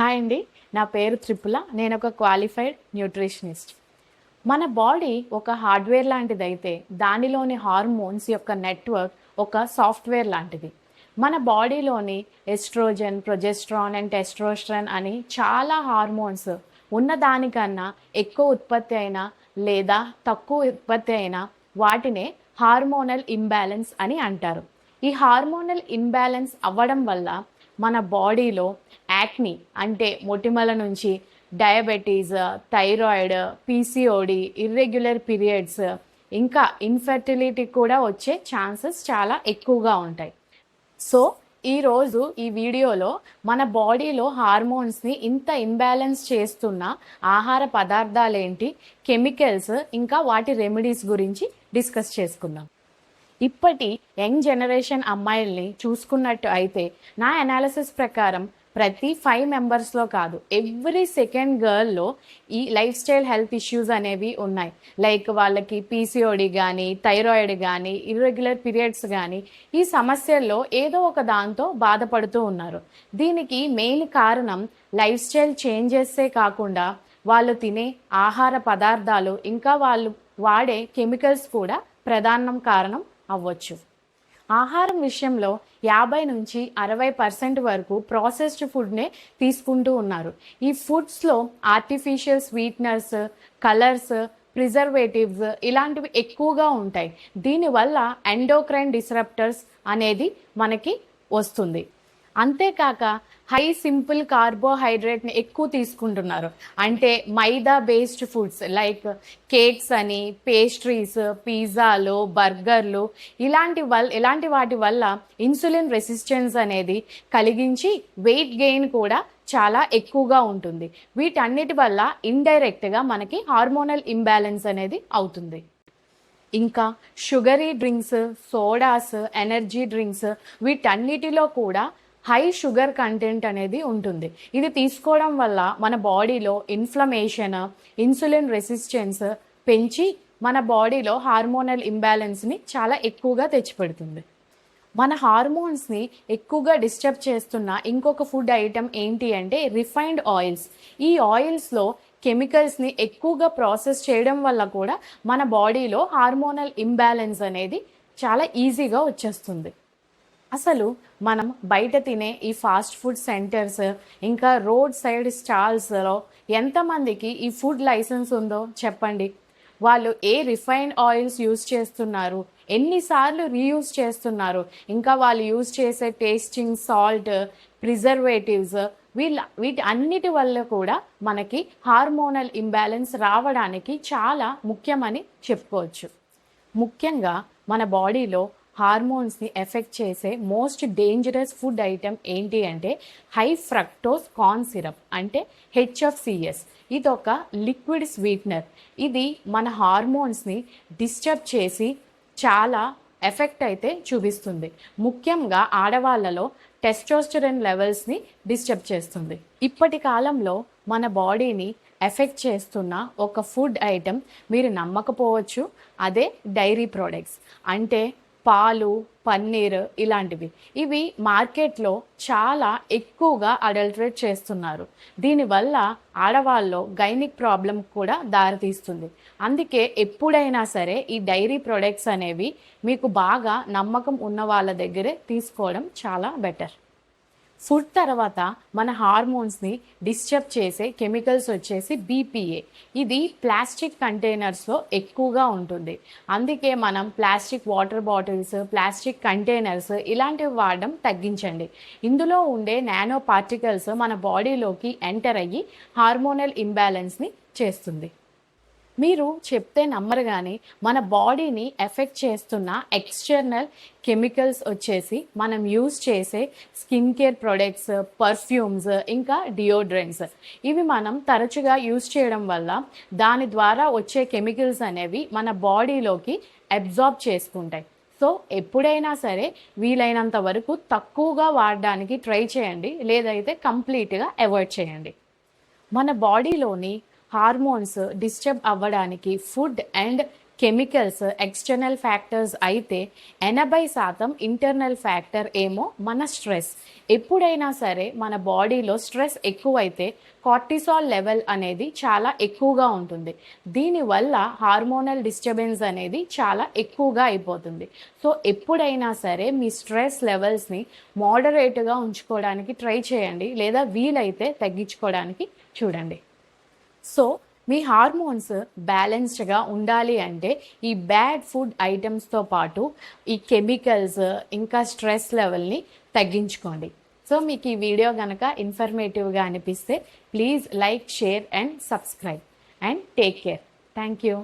Hi అండి. నా పేరు త్రిపుల. నేను ఒక క్వాలిఫైడ్ న్యూట్రిషనిస్ట్. మన బాడీ ఒక హార్డ్వేర్ లాంటిది అయితే దానిలోని హార్మోన్స్ యొక్క నెట్వర్క్ ఒక సాఫ్ట్వేర్ లాంటిది. మన బాడీలోని ఎస్ట్రోజన్ ప్రొజెస్ట్రాన్ అండ్ టెస్ట్రోస్ట్రాన్ అని చాలా హార్మోన్స్ ఉన్న దానికన్నా ఎక్కువ ఉత్పత్తి అయినా లేదా తక్కువ ఉత్పత్తి అయినా వాటినే హార్మోనల్ ఇంబ్యాలెన్స్ అని అంటారు. ఈ హార్మోనల్ ఇంబ్యాలెన్స్ అవ్వడం వల్ల మన బాడీలో యాక్ని అంటే మొటిమల నుంచి diabetes thyroid PCOD irregular periods ఇంకా ఇన్ఫర్టిలిటీ కూడా వచ్చే ఛాన్సెస్ చాలా ఎక్కువగా ఉంటాయి. సో ఈరోజు ఈ వీడియోలో మన బాడీలో హార్మోన్స్ని ఇంత ఇంబ్యాలెన్స్ చేస్తున్న ఆహార పదార్థాలు ఏంటి కెమికల్స్ ఇంకా వాటి రెమెడీస్ గురించి డిస్కస్ చేసుకుందాం. ఇప్పటి యంగ్ జనరేషన్ అమ్మాయిల్ని చూసుకున్నట్టు అయితే నా అనాలిసిస్ ప్రకారం ప్రతి ఫైవ్ మెంబర్స్లో కాదు ఎవ్రీ సెకండ్ గర్ల్లో ఈ లైఫ్ స్టైల్ హెల్త్ ఇష్యూస్ అనేవి ఉన్నాయి. లైక్ వాళ్ళకి పీసీఓడి కానీ థైరాయిడ్ కానీ ఇర్రెగ్యులర్ పీరియడ్స్ కానీ ఈ సమస్యల్లో ఏదో ఒక దాంతో బాధపడుతూ ఉన్నారు. దీనికి మెయిన్ కారణం లైఫ్ స్టైల్ చేంజెస్సే కాకుండా వాళ్ళు తినే ఆహార పదార్థాలు ఇంకా వాళ్ళు వాడే కెమికల్స్ కూడా ప్రధానం కారణం అవ్వచ్చు. ఆహారం విషయంలో యాభై నుంచి అరవై పర్సెంట్ వరకు ప్రాసెస్డ్ ఫుడ్నే తీసుకుంటూ ఉన్నారు. ఈ ఫుడ్స్లో ఆర్టిఫిషియల్ స్వీట్నర్స్ కలర్స్ ప్రిజర్వేటివ్స్ ఇలాంటివి ఎక్కువగా ఉంటాయి. దీనివల్ల ఎండోక్రైన్ డిసరప్టర్స్ అనేది మనకి వస్తుంది. అంతేకాక హై సింపుల్ కార్బోహైడ్రేట్ని ఎక్కువ తీసుకుంటున్నారు. అంటే maida based foods like cakes అని పేస్ట్రీస్ పిజ్జాలు బర్గర్లు ఇలాంటి వల్ ఇలాంటి వాటి వల్ల ఇన్సులిన్ రెసిస్టెన్స్ అనేది కలిగించి వెయిట్ గెయిన్ కూడా చాలా ఎక్కువగా ఉంటుంది. వీటన్నిటి వల్ల ఇండైరెక్ట్గా మనకి హార్మోనల్ ఇంబ్యాలెన్స్ అనేది అవుతుంది. ఇంకా sugary drinks sodas energy drinks వీటన్నిటిలో కూడా హై షుగర్ కంటెంట్ అనేది ఉంటుంది. ఇది తీసుకోవడం వల్ల మన బాడీలో ఇన్ఫ్లమేషన్ ఇన్సులిన్ రెసిస్టెన్స్ పెంచి మన బాడీలో హార్మోనల్ ఇంబ్యాలెన్స్ని చాలా ఎక్కువగా తెచ్చిపెడుతుంది. మన హార్మోన్స్ని ఎక్కువగా డిస్టర్బ్ చేస్తున్న ఇంకొక ఫుడ్ ఐటెం ఏంటి అంటే రిఫైన్డ్ ఆయిల్స్. ఈ ఆయిల్స్లో కెమికల్స్ని ఎక్కువగా ప్రాసెస్ చేయడం వల్ల కూడా మన బాడీలో హార్మోనల్ ఇంబ్యాలెన్స్ అనేది చాలా ఈజీగా వచ్చేస్తుంది. అసలు మనం బయట తినే ఈ ఫాస్ట్ ఫుడ్ సెంటర్స్ ఇంకా రోడ్ సైడ్ స్టాల్స్లో ఎంతమందికి ఈ ఫుడ్ లైసెన్స్ ఉందో చెప్పండి. వాళ్ళు ఏ రిఫైన్డ్ ఆయిల్స్ యూజ్ చేస్తున్నారు? ఎన్నిసార్లు రీయూజ్ చేస్తున్నారు? ఇంకా వాళ్ళు యూజ్ చేసే టేస్టింగ్ సాల్ట్ ప్రిజర్వేటివ్స్ వీళ్ళ వీటి అన్నిటి వల్ల కూడా మనకి హార్మోనల్ ఇంబ్యాలెన్స్ రావడానికి చాలా ముఖ్యమని చెప్పుకోవచ్చు. ముఖ్యంగా మన బాడీలో హార్మోన్స్ని ఎఫెక్ట్ చేసే మోస్ట్ డేంజరస్ ఫుడ్ ఐటెం ఏంటి అంటే హై ఫ్రక్టోస్ కార్న్ సిరప్ అంటే హెచ్ఎఫ్సిఎస్ ఇది ఒక లిక్విడ్ స్వీట్నర్. ఇది మన హార్మోన్స్ని డిస్టర్బ్ చేసి చాలా ఎఫెక్ట్ అయితే చూపిస్తుంది. ముఖ్యంగా ఆడవాళ్ళలో టెస్టోస్టరన్ లెవెల్స్ని డిస్టర్బ్ చేస్తుంది. ఇప్పటి కాలంలో మన బాడీని ఎఫెక్ట్ చేస్తున్న ఒక ఫుడ్ ఐటెం మీరు నమ్మకపోవచ్చు అదే డైరీ ప్రోడక్ట్స్. అంటే పాలు పన్నీర్ ఇలాంటివి. ఇవి మార్కెట్లో చాలా ఎక్కువగా అడల్టరేట్ చేస్తున్నారు. దీనివల్ల ఆడవాళ్ళలో గైనిక్ ప్రాబ్లం కూడా దారితీస్తుంది. అందుకే ఎప్పుడైనా సరే ఈ డైరీ ప్రొడక్ట్స్ అనేవి మీకు బాగా నమ్మకం ఉన్న వాళ్ళ దగ్గరే తీసుకోవడం చాలా బెటర్. ఫుడ్ తర్వాత మన హార్మోన్స్ని డిస్టర్బ్ చేసే కెమికల్స్ వచ్చేసి బీపీఏ. ఇది ప్లాస్టిక్ కంటైనర్స్లో ఎక్కువగా ఉంటుంది. అందుకే మనం plastic water bottles plastic containers ఇలాంటివి వాడడం తగ్గించండి. ఇందులో ఉండే నానో పార్టికల్స్ మన బాడీలోకి ఎంటర్ అయ్యి హార్మోనల్ ఇంబ్యాలెన్స్ని చేస్తుంది. మీరు చెప్తే నమ్మరు కానీ మన బాడీని ఎఫెక్ట్ చేస్తున్న ఎక్స్టర్నల్ కెమికల్స్ వచ్చేసి మనం యూజ్ చేసే స్కిన్ కేర్ ప్రొడక్ట్స్ పర్ఫ్యూమ్స్ ఇంకా డియోడ్రెంట్స్. ఇవి మనం తరచుగా యూజ్ చేయడం వల్ల దాని ద్వారా వచ్చే కెమికల్స్ అనేవి మన బాడీలోకి అబ్జార్బ్ చేసుకుంటాయి. సో ఎప్పుడైనా సరే వీలైనంత వరకు తక్కువగా వాడడానికి ట్రై చేయండి లేదైతే కంప్లీట్గా అవాయిడ్ చేయండి. మన బాడీలోని హార్మోన్స్ డిస్టర్బ్ అవ్వడానికి food and chemicals external factors అయితే ఎనభై శాతం ఇంటర్నల్ ఫ్యాక్టర్ ఏమో మన స్ట్రెస్. ఎప్పుడైనా సరే మన బాడీలో స్ట్రెస్ ఎక్కువైతే కార్టిసాల్ లెవెల్ అనేది చాలా ఎక్కువగా ఉంటుంది. దీనివల్ల హార్మోనల్ డిస్టర్బెన్స్ అనేది చాలా ఎక్కువగా అయిపోతుంది. సో ఎప్పుడైనా సరే మీ స్ట్రెస్ లెవెల్స్ని మోడరేట్గా ఉంచుకోవడానికి ట్రై చేయండి. లేదా వీలైతే తగ్గించుకోవడానికి చూడండి. సో మీ హార్మోన్స్ బ్యాలెన్స్డ్గా ఉండాలి అంటే ఈ బ్యాడ్ ఫుడ్ ఐటమ్స్తో పాటు ఈ కెమికల్స్ ఇంకా స్ట్రెస్ లెవెల్ని తగ్గించుకోండి. సో మీకు ఈ వీడియో కనుక ఇన్ఫర్మేటివ్గా అనిపిస్తే please like share and subscribe and take care thank you